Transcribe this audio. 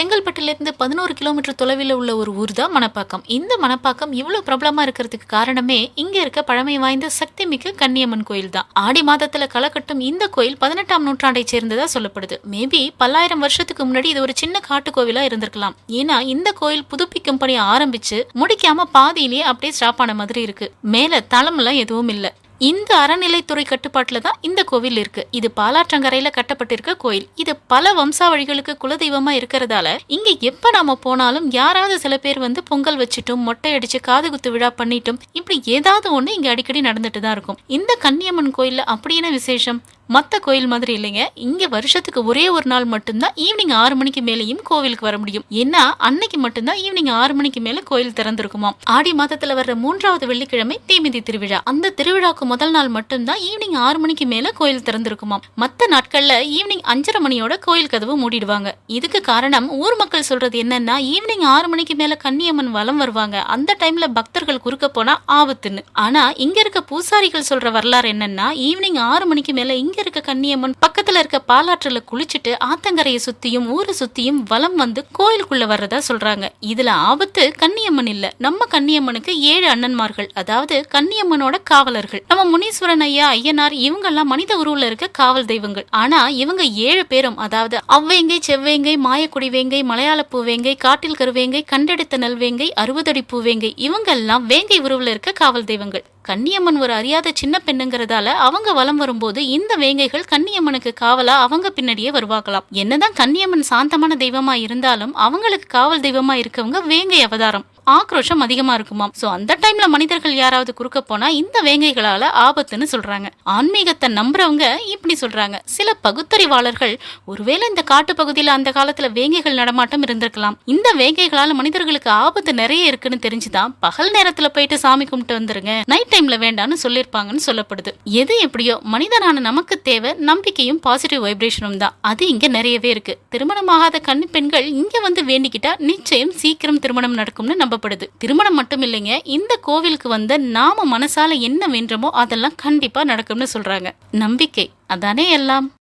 செங்கல்பட்டிலிருந்து பதினோரு கிலோமீட்டர் தொலைவில் உள்ள ஒரு ஊர் தான் மணப்பாக்கம். இந்த மணப்பாக்கம் இவ்வளோ பிரபலமாக இருக்கிறதுக்கு காரணமே இங்கே இருக்க பழமை வாய்ந்த சக்திமிக்க கன்னியம்மன் கோயில் தான். ஆடி மாதத்தில் களக்கட்டும் இந்த கோயில் பதினெட்டாம் நூற்றாண்டை சேர்ந்ததா சொல்லப்படுது. மேபி பல்லாயிரம் வருஷத்துக்கு முன்னாடி இது ஒரு சின்ன காட்டு கோவிலாக இருந்திருக்கலாம். ஏன்னா இந்த கோயில் புதுப்பிக்கும் பணி ஆரம்பிச்சு முடிக்காம பாதியிலேயே அப்படியே ஸ்டாப் ஆன மாதிரி இருக்கு. மேல தளம்லாம் எதுவும் இல்லை. இந்த அறநிலைத்துறை கட்டுப்பாட்டில் தான் இந்த கோவில் இருக்கு. இது பாலாற்றங்கரையில கட்டப்பட்டிருக்க கோயில். இது பல வம்சாவழிகளுக்கு குலதெய்வமா இருக்கிறதால இங்க எப்ப நாம போனாலும் யாராவது சில பேர் வந்து பொங்கல் வச்சுட்டும் மொட்டை அடிச்சு காது குத்து விழா பண்ணிட்டும் இப்படி ஏதாவது ஒண்ணு இங்க அடிக்கடி நடந்துட்டு தான் இருக்கும். இந்த கன்னியம்மன் கோயில்ல அப்படின்னு விசேஷம்? மற்ற கோயில் மாதிரி இல்லைங்க. இங்க வருஷத்துக்கு ஒரே ஒரு நாள் மட்டும்தான் ஈவினிங் ஆறு மணிக்கு மேலேயும் கோவிலுக்கு வர முடியும். ஏன்னா அன்னைக்கு மட்டும்தான் ஈவினிங் ஆறு மணிக்கு மேல கோயில் திறந்திருக்குமா ஆடி மாதத்துல வர்ற மூன்றாவது வெள்ளிக்கிழமை தீமிதி திருவிழா. அந்த திருவிழாக்கு முதல் நாள் மட்டும்தான் ஈவினிங் ஆறு மணிக்கு மேல கோயில் திறந்திருக்குமாம். மற்ற நாட்கள்ல ஈவினிங் அஞ்சரை மணியோட கோயில் கதவு மூடிடுவாங்க. இதுக்கு காரணம் ஊர் மக்கள் சொல்றது என்னன்னா ஈவினிங் ஆறு மணிக்கு மேல கன்னியம்மன் வலம் வருவாங்க. அந்த டைம்ல பக்தர்கள் குறுக்க போனா ஆபத்துன்னு. ஆனா இங்க இருக்க பூசாரிகள் சொல்ற வரலாறு என்னன்னா ஈவினிங் ஆறு மணிக்கு மேல இங்க இருக்க கன்னியம்மன் பக்கத்துல இருக்க பாலாற்றுல குளிச்சுட்டு ஆத்தங்கரையை சுத்தியும் ஊரை சுத்தியும் வலம் வந்து கோயிலுக்குள்ள வர்றதா சொல்றாங்க. இதுல ஆபத்து கன்னியம்மன் இல்ல. நம்ம கன்னியம்மனுக்கு ஏழு அண்ணன்மார்கள் அதாவது கன்னியம்மனோட காவலர்கள். நம்ம முனீஸ்வரன் ஐயா ஐயனார் இவங்கெல்லாம் மனித உருவில் இருக்க காவல் தெய்வங்கள். ஆனா இவங்க ஏழு பேரும் அதாவது அவ்வேங்கை செவ்வேங்கை மாயக்குடி வேங்கை மலையாள பூவேங்கை காட்டில் கருவேங்கை கண்டெடுத்த நல்வேங்கை அறுபதடி பூவேங்கை இவங்கெல்லாம் வேங்கை உருவில் இருக்க காவல் தெய்வங்கள். கன்னியம்மன் ஒரு அறியாத சின்ன பெண்ணுங்கிறதால அவங்க வலம் வரும்போது இந்த வேங்கைகள் கன்னியம்மனுக்கு காவலா அவங்க பின்னாடியே வருவாங்களாம். என்னதான் கன்னியம்மன் சாந்தமான தெய்வமா இருந்தாலும் அவங்களுக்கு காவல் தெய்வமா இருக்கவங்க வேங்கை அவதாரம். ஆக்ரோஷம் அதிகமா இருக்குமாம். சோ அந்த டைம்ல மனிதர்கள் யாராவது குறுக்க போனா இந்த வேங்கைகளால ஆபத்துன்னு சொல்றாங்க. ஆன்மீகத்தை நம்புறவங்க இப்படி சொல்றாங்க. சில பகுத்தறிவாளர்கள் ஒருவேளை இந்த காட்டு பகுதியில அந்த காலத்துல வேங்கைகள் நடமாட்டம் இருந்திருக்கலாம். இந்த வேங்கைகளால மனிதர்களுக்கு ஆபத்து நிறைய இருக்குன்னு தெரிஞ்சுதான் பகல் நேரத்துல போயிட்டு சாமி கும்பிட்டு வந்துருங்க. நைட் டைம்ல வேண்டாம்னு சொல்லியிருப்பாங்கன்னு சொல்லப்படுது. எது எப்படியோ மனிதனான நமக்கு தேவை நம்பிக்கையும் பாசிட்டிவ் வைப்ரேஷனும் தான். அது இங்க நிறையவே இருக்கு. திருமணமாகாத கன்னி பெண்கள் இங்க வந்து வேண்டிக்கிட்டா நிச்சயம் சீக்கிரம் திருமணம் நடக்கும்னு நம்பப்படுது. திருமணம் மட்டும் இல்லைங்க இந்த கோவிலுக்கு வந்த நாம மனசால என்ன வேண்டுமோ அதெல்லாம் கண்டிப்பா நடக்கும்னு சொல்றாங்க. நம்பிக்கை அதானே எல்லாம்?